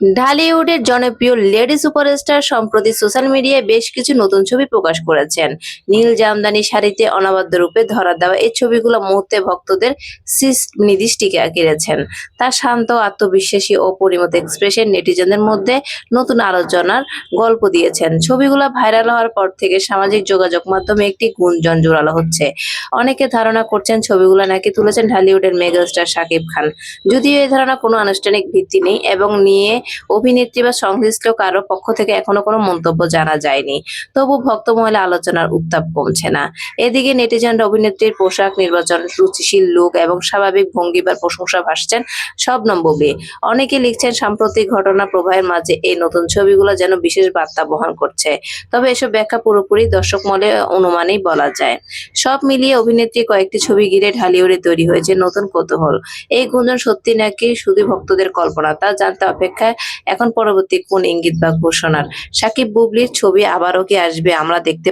ঢালিউডের জনপ্রিয় lady superstar সম্প্রতি social মিডিয়ায় বেশ কিছু নতুন ছবি প্রকাশ করেছেন। নীল জামদানি শাড়িতে অনবদ্য রূপে ধরা দেওয়া এই ছবিগুলো মুহূর্তে ভক্তদের দৃষ্টিকে কেড়েছেন তার শান্ত, আত্মবিশ্বাসী ও পরিমত এক্সপ্রেশন নেটিজনদের মধ্যে নতুন আলোচনার গল্প দিয়েছেন। ছবিগুলো ভাইরাল হওয়ার পর থেকে সামাজিক যোগাযোগ মাধ্যমে একটি গুঞ্জন জোরালো হচ্ছে। অনেকে ধারণা করছেন ছবিগুলো নাকি তুলেছেন ঢালিউডের মেগাস্টার শাকিব খান। যদিও এই ধারণা কোনো আনুষ্ঠানিক ভিত্তি নেই এবং নিয়ে অভিনেত্রী বা সংশ্লিষ্ট কারও পক্ষ থেকে এখনও কোনো মন্তব্য জানা যায়নি। তবু ভক্ত মহলে আলোচনার উত্তাপ কমছে না। এদিকে নেটিজনরা অভিনেত্রীর পোশাক নির্বাচন, রুচিশীল লুক এবং স্বাভাবিক ভঙ্গিবার প্রশংসা ভাসছেন সব বুবলি অনেকে লিখছেন, সাম্প্রতিক ঘটনা প্রবাহের মাঝে এই নতুন ছবিগুলো যেন বিশেষ বার্তা বহন করছে। তবে এসব ব্যাখ্যা পুরোপুরি দর্শক মলে অনুমানেই বলা যায়। সব মিলিয়ে অভিনেত্রী কয়েকটি ছবি ঘিরে ঢালিউডে তৈরি হয়েছে নতুন কৌতূহল। এই গুঞ্জন সত্যি নাকি শুধু ভক্তদের কল্পনা? তা জানতে অপেক্ষায় এখন পরবর্তী কোন ইঙ্গিত বা ঘোষণার? সাকিব বুবলির ছবি আবারও কি আসবে? আমরা দেখতে